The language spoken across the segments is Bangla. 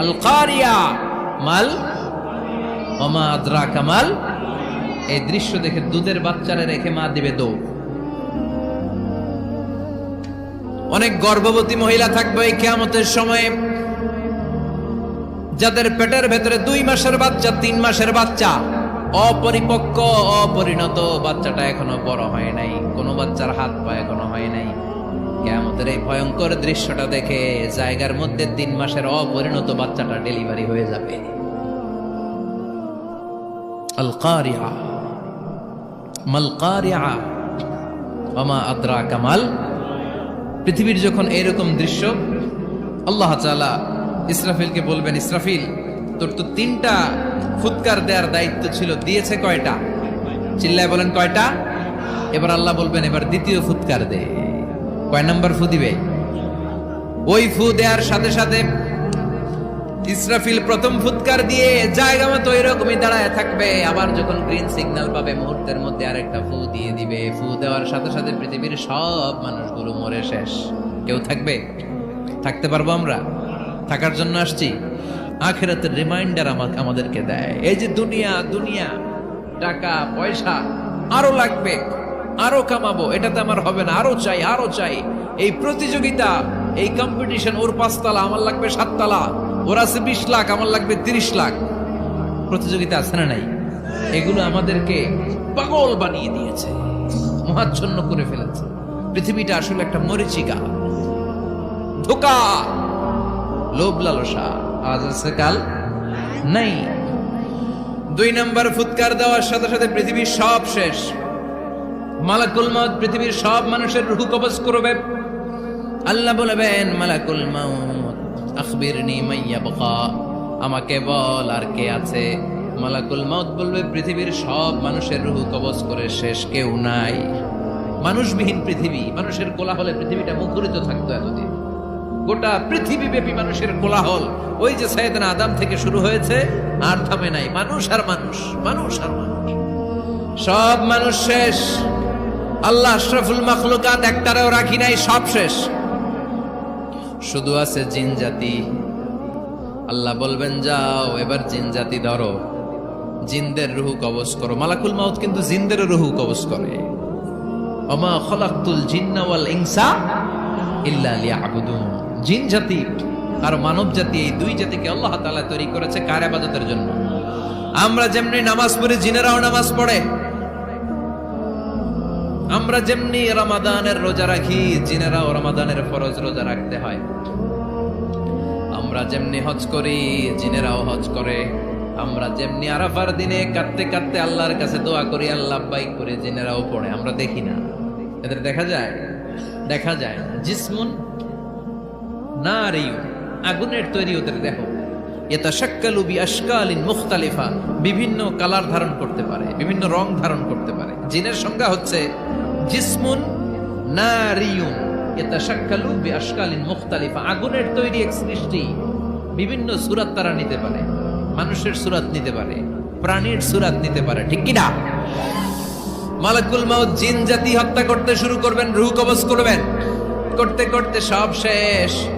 আল মাল অমা আদ্রা কামাল এই দৃশ্য দেখে দুধের বাচ্চারে রেখে মা দিবে দৌড়। অনেক গর্ভবতী মহিলা থাকবে এই কেয়ামতের সময়ে, যাদের পেটের ভেতরে দুই মাসের বাচ্চা, তিন মাসের বাচ্চা, অপরিপক্ক, অপরিণত বাচ্চাটা এখনও বড় হয় নাই, কোনো বাচ্চার হাত পা এখনও হয় নাই। কেমতের এই ভয়ঙ্কর দৃশ্যটা দেখে জায়গার মধ্যে তিন মাসের অপরিণত বাচ্চাটা ডেলিভারি হয়ে যাবে। কামাল পৃথিবীর যখন এরকম দৃশ্য, আল্লাহ তাআলা ইসরাফিলকে বলবেন, ইসরাফিল, তোর তো তিনটা ফুৎকার দেওয়ার দায়িত্ব ছিল, দিয়েছে কয়টা? চিল্লায় বলেন, কয়টা? এবার আল্লাহ বলবেন, এবার দ্বিতীয় ফুৎকার দে। কয় নাম্বার ফু দিবে? ওই ফু দেওয়ার সাথে সাথে ইসরাফিল প্রথম ফুৎকার দিয়ে জায়গা মতো এরকমই দাঁড়ায় থাকবে। আবার যখন গ্রিন সিগন্যাল পাবে, মুহূর্তের মধ্যে আরেকটা ফু দিয়ে দিবে। ফু দেওয়ার সাথে সাথে পৃথিবীর সব মানুষগুলো মরে শেষ। কেউ থাকবে? থাকতে পারব আমরা? থাকার জন্য আসছি। আখেরাতের রিমাইন্ডার আমাকে আমাদেরকে দেয়। এই যে দুনিয়া দুনিয়া, টাকা, পয়সা, আরও লাগবে। আরও কামাবো, এটাতে আমার হবে না, আরও চাই আরও চাই। এই প্রতিযোগিতা, এই কম্পিটিশন ওর পাঁচতলা, আমার লাগবে সাততলা, ওর আছে বিশ লাখ, আমার লাগবে তিরিশ লাখ। প্রতিযোগিতা আছে না নাই? এগুলো আমাদেরকে পাগল বানিয়ে দিয়েছে, মহাচ্ছন্ন করে ফেলেছে। পৃথিবীটা আসলে একটা মরিচিকা। ধোকা! লোভ লালসা, আজ আছে, কাল নাই। দুই নাম্বার ফুৎকার দেওয়ার সাথে সাথে পৃথিবীর সব শেষ। মালাকুল মাউত পৃথিবীর সব মানুষের রুহু কবজ করবে। আল্লাহ বলবেন, মালাকুল মাউত, আখবিরনি মাইয়া আমাকে বল আর কে আছে। মালাকুল মাউত বলবে, পৃথিবীর সব মানুষের রুহু কবজ করে শেষ কেউ নাই। মানুষবিহীন পৃথিবী, মানুষের কোলাহলে পৃথিবীটা মুখরিত থাকতো এতদিন। গোটা পৃথিবীব্যাপী মানুষের কোলাহল, ওই যে সাইয়েদনা আদাম থেকে শুরু হয়েছে, আর থামে নাই। মানুষ আর মানুষ মানুষ আর মানুষ। সব মানুষ শেষ। আল্লাহ আশরাফুল মাখলুকাত একটারেও রাখি নাই, সব শেষ। শুধু আছে জিন জাতি। আল্লাহ বলবেন, যাও, এবার জিন জাতি ধরো। জিনদের রুহু কবজ করো। মালাকুল মাউত কিন্তু জিনদের রুহু কবজ করে। অমা খলাক্তুল জিন্না ওয়াল ইনসা ইল্লা লিয়াবুদুন। জিন জাতি আর মানব জাতি, এই দুই জাতিকে আল্লাহ তাআলা তৈরি করেছে কার ইবাদতের জন্য? আমরা যেমনি নামাজ পড়ি, জিনেরাও নামাজ পড়ে। আমরা যেমনি রমাদানের রোজা রাখি, জিনেরাও রমাদানের ফরজ রোজা রাখতে হয়। আমরা যেমনি হজ করি, জিনেরাও হজ করে। আমরা যেমনি আরাফার দিনে কাঁদতে কাঁদতে আল্লাহর কাছে দোয়া করি, আল্লাহ বাইক করে জিনেরাও পড়ে। আমরা দেখি না। এদের দেখা যায়? দেখা যায় জিসমুন না আগুনের তৈরি ওদের দেহ। এটা শাক্কালু বি আশকালিন মুখতালিফা। বিভিন্ন কালার ধারণ করতে পারে, বিভিন্ন রং ধারণ করতে পারে। জিনের সংজ্ঞা হচ্ছে জিসমুন নারিয়ুন। এটা শাক্কালু বি মুখতালিফা। আগুনের তৈরি এক সৃষ্টি বিভিন্ন সুরাত তারা নিতে পারে। মানুষের সুরাত নিতে পারে। প্রাণীর সুরাত নিতে পারে। ঠিক কিনা? মালাকুল মাউত জিন জাতি হত্যা করতে শুরু করবেন, রুহ কবজ করবেন। করতে করতে সব শেষ।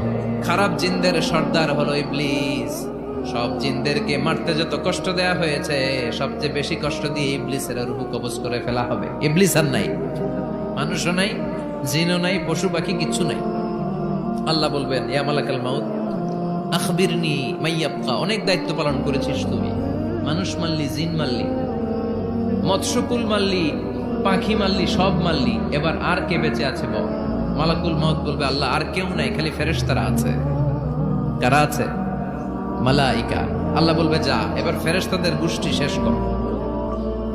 খারাপ জিনদের সর্দার হলো ইবলিস। সব জিনদেরকে মারতে যত কষ্ট দেয়া হয়েছে, সবচেয়ে বেশি কষ্ট দিয়ে ইবলিসের রুহ কবজ করে ফেলা হবে। ইবলিস আর নাই। মানুষও নাই, জিনও নাই, পশু পাখি কিচ্ছু নাই। আল্লাহ বলবেন, ইয়া মালাকাল মাউত, আখবিরনি মাইয়াবকা অনেক দায়িত্ব পালন করেছিস তুমি মানুষ মারলি, জিন মারলি, মৎস্যকুল মারলি, পাখি মারলি, সব মারলি। এবার আর কে বেঁচে আছে বল? মালাকুল মত বলবে, আল্লাহ, আর কেউ নাই, খালি ফেরেশতারা আছে। কারা আছে? মালাইকা। আল্লাহ বলবে, যা, এবার ফেরেশতাদের গোষ্ঠী শেষ কর।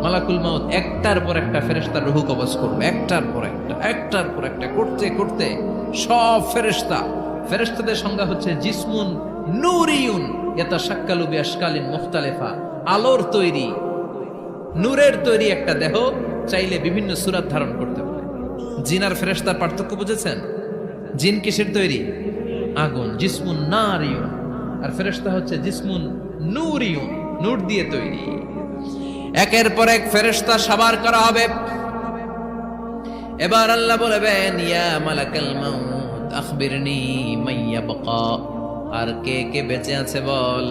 মালাকুল মাউত একটার পর একটা ফেরেশতার রুহু কবজ করবে একটার পর একটা, একটার পর একটা, করতে করতে সব ফেরেশতা, ফেরেশতাদের সংজ্ঞা হচ্ছে জিসমুন নূরিউন এটা সাক্কালু বিয়াসকালীন মুখতালেফা, আলোর তৈরি, নূরের তৈরি একটা দেহ চাইলে বিভিন্ন সুরাত ধারণ করতে পারে। জিন আর ফেরেশতার পার্থক্য বুঝেছেন? জিন কিসের তৈরি? আগুন, জিসমুন নারিয়ুন। আর ফেরেশতা হচ্ছে জিসমুন নূরিয়ুন, নূর দিয়ে তৈরি। একের পর এক ফেরেশতা সাবার করা হবে। এবার আল্লাহ বলবেন, ইয়া মালাকাল মাউত, আখবিরনি মাইয়া বাকা আর কে কে বেঁচে আছে বল?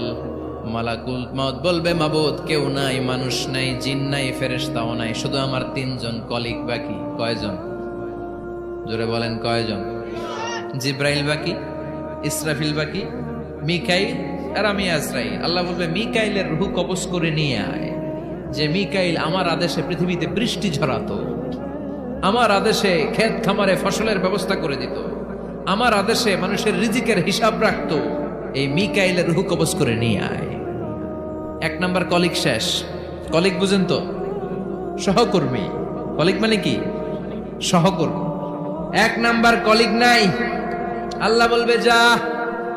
মালাকুল মাউত বলবে, মাবুদ, কেউ নাই, মানুষ নাই, জিন নাই, ফেরেশতাও নাই, শুধু আমার তিনজন কলিগ বাকি, কয়জন? জোরে বলেন, কয়জন? জিব্রাইল বাকি, ইসরাফিল বাকি মিকাইল আর আমি আজরাইল। আল্লাহ বলবে, মিকাইলের রুহু কবজ করে নিয়ে আয়, যে মিকাইল আমার আদেশে পৃথিবীতে বৃষ্টি ঝরাতো, আমার আদেশে ক্ষেত খামারে ফসলের ব্যবস্থা করে দিত, আমার আদেশে মানুষের রিজিকের হিসাব রাখত, এই মিকাইলের রুহু কবজ করে নিয়ে আয়। এক নাম্বার কলিগ শেষ। কলিগ বুঝেন তো? সহকর্মী। কলিগ মানে কি? সহকর্মী। এক নাম্বার কলিগ নাই। আল্লাহ বলবে, যা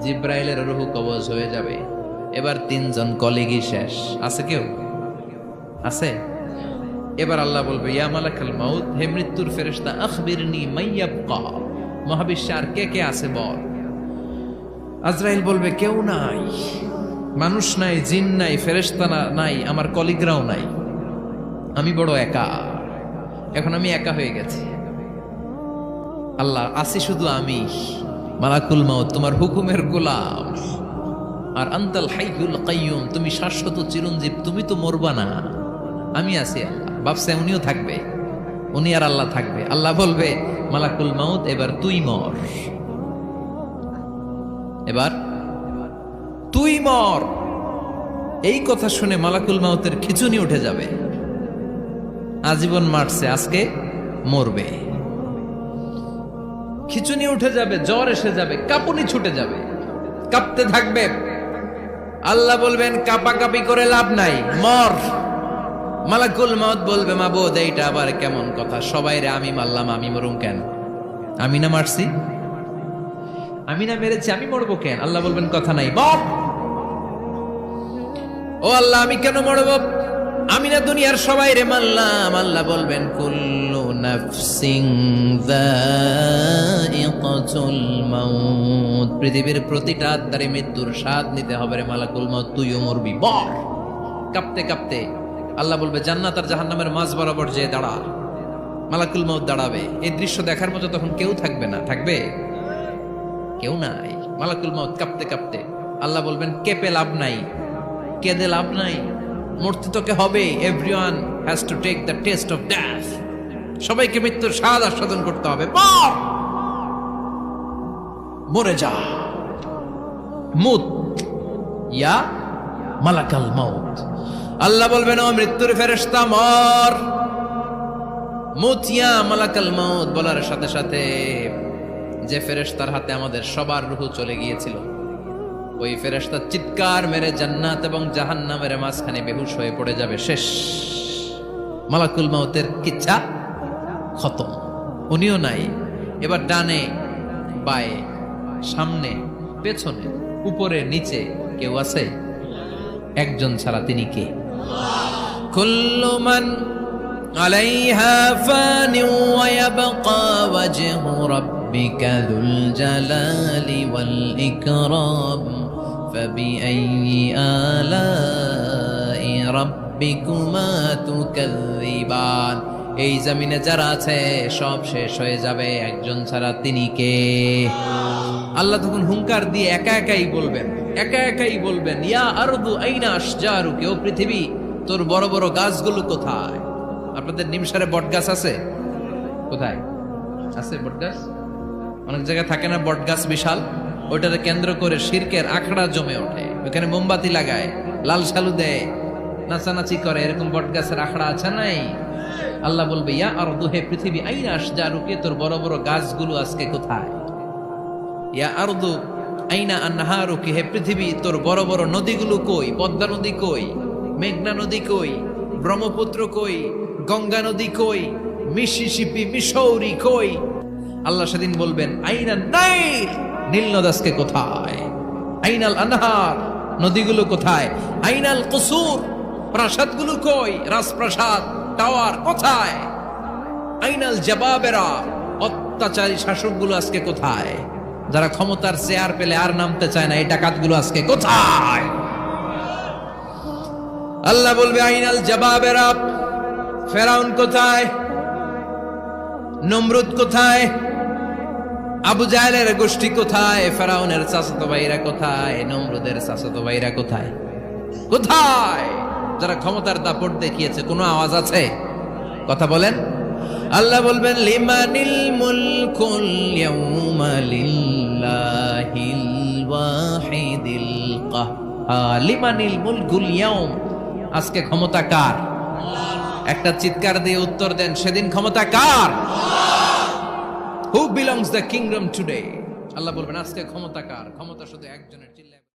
জিব্রাইলের রুহু কবজ হয়ে যাবে। এবার তিনজন কলিগই শেষ। আছে কেউ? আছে? এবার আল্লাহ বলবে, ইয়া মালাকাল মাউত, হে মৃত্যুর ফেরেশতা, আখবিরনি মাইয়াবকা। মহাবিশ্বে আর কে কে আছে বল? আজরাইল বলবে, কেউ নাই। মানুষ নাই, জিন নাই, ফেরেশতা নাই, আমার কলিগরাও নাই। আমি বড় একা। এখন আমি একা হয়ে গেছি। আল্লাহ, আসি শুধু আমি। মালাকুল মাউত, তোমার হুকুমের গোলাম। আর আন্তাল হাইকুল কাইয়ুম, তুমি শাশ্বত চিরঞ্জীব, তুমি তো মরবা না। আমি আছি আল্লাহ, বাপসে উনিও থাকবে। উনি আর আল্লাহ থাকবে। আল্লাহ বলবে, মালাকুল মাউত, এবার তুই মর। এবার তুই মর। এই কথা শুনে মালাকুল মাউতের খিচুনি উঠে যাবে। আজীবন মারছে, আজকে মরবে। খিচুনি উঠে যাবে, জ্বর এসে যাবে, কাঁপুনি ছুটে যাবে। কাঁপতে থাকবে। আল্লাহ বলবেন, কাপাকাপি করে লাভ নাই, মর। মালাকুল মাউত বলবে, মাবুদ, এইটা আবার কেমন কথা? সবাই রে, আমি মারলাম, আমি মরুম কেন? আমি না মারছি? আমি না মেরেছি, আমি মরবো কেন? আল্লাহ বলবেন, কথা নাই, মর। ও আল্লাহ, আমি কেন মরব? আমি না দুনিয়ার সবাই রে মানলাম আল্লাহ বলবেন কুল্লু নাফসিং যায়িকাতুল মাউত পৃথিবীর প্রতিটা আত্মারে মৃত্যুর স্বাদ নিতে হবে রে মালাকুল মাউত তুইও মরবি। বল কাঁপতে কাঁপতে আল্লাহ বলবে, জান্নাত আর জাহান্নামের মাঝ বরাবর যে দাঁড়া। মালাকুল মাউত দাঁড়াবে। এই দৃশ্য দেখার মতো তখন কেউ থাকবে না। থাকবে? কেউ নাই। মালাকুল মাউত কাঁপতে কাঁপতে আল্লাহ বলবেন, কেঁপে লাভ নাই। কেঁদে লাভ নাই। মূর্তি তোকে হবে। Everyone has to take the test of death সবাইকে মৃত্যুর স্বাদ আস্বাদন করতে হবে। মরে! যা। মুত। ইয়া মালাকাল মাউত। আল্লাহ বলবেন, ও মৃত্যুর ফেরেশতা, মর। মুতিয়া মালাকাল মাউত বলার সাথে সাথে যে ফেরেশতার হাতে আমাদের সবার রুহু চলে গিয়েছিল, ওই ফেরেশতা চিৎকার মেরে জান্নাত এবং জাহান্নামের মাঝখানে বেহুশ হয়ে পড়ে যাবে। শেষ। মালাকুল মাউতের কিচ্ছা খতম উনিও নাই, এবার ডানে, বায়ে, সামনে, পেছনে, উপরে, নিচে কেউ আছে? একজন ছাড়া তিনি কে? কুল্লু মান আলাইহা ফানি ওয়া ইয়াবকা ওয়াজহু রাব্বিকা যুল জালালি ওয়াল ইকরাম। ফাবিআইয়ি আলাই রাব্বিকুমা তুকাযযিবান। এই জমিনে যারা আছে, সব শেষ হয়ে যাবে। একজন ছাড়া তিনি কে? আল্লাহ তখন হুঙ্কার দিয়ে একা একাই বলবেন, একা একাই বলবেন, ইয়া আরদু আইনা আশজারু কেউ পৃথিবী, তোর বড় বড় গাছগুলো কোথায়? আপনাদের নিমসারে বট গাছ আছে? কোথায়? আছে বট গাছ অনেক জায়গায় থাকে না বট গাছ বিশাল? ওইটাকে কেন্দ্র করে শিরকের আখড়া জমে ওঠে। ওখানে মোমবাতি লাগায়, লাল সালু দেয়, নাচানাচি করে। এরকম বট গাছের আখড়া আছে নাই? আল্লাহ বলবে, ইয়া আর হে পৃথিবী, আইনা যা রুকে তোর বড় বড় গাছগুলো আজকে কোথায়? ইয়া আরদু, আইনা আন্নাহারুকি হে পৃথিবী, তোর বড় বড় নদীগুলো কই? পদ্মা নদী কই? মেঘনা নদী কই? ব্রহ্মপুত্র কই? গঙ্গা নদী কই? মিসিসিপি মিসৌরি কই? আল্লাহ সেদিন বলবেন, আইনা নাইল, নীল নদাসকে কোথায়? আইনাল আনহার, নদীগুলো কোথায়? আইনাল কসুর, প্রাসাদগুলো কই? রাজপ্রাসাদ টাওয়ার কোথায়? আইনাল জবাবেরা, অত্যাচারী শাসকগুলো আজকে কোথায়? যারা ক্ষমতার চেয়ার পেলে আর নামতে চায় না, এই ডাকাতগুলো আজকে কোথায়? আল্লাহ বলবে আইনাল জবাবেরা, ফেরাউন কোথায়? নমরুদ কোথায়? আবু জাহেলের গোষ্ঠী কোথায়? ফেরাউনের চাচাতো ভাইরা কোথায়? নমরুদের চাচাতো ভাইরা কোথায়? কোথায়? যারা ক্ষমতার দাপট দেখিয়েছে, কোনো আওয়াজ আছে? কথা বলেন। আল্লাহ বলবেন, লিমানিল লিমানিল মুলকুল আজকে ক্ষমতা কার? একটা চিৎকার দিয়ে উত্তর দেন, সেদিন ক্ষমতা কার? Who belongs the kingdom today আল্লাহ বলবেন, আজকে ক্ষমতা কার? ক্ষমতা শুধু একজনের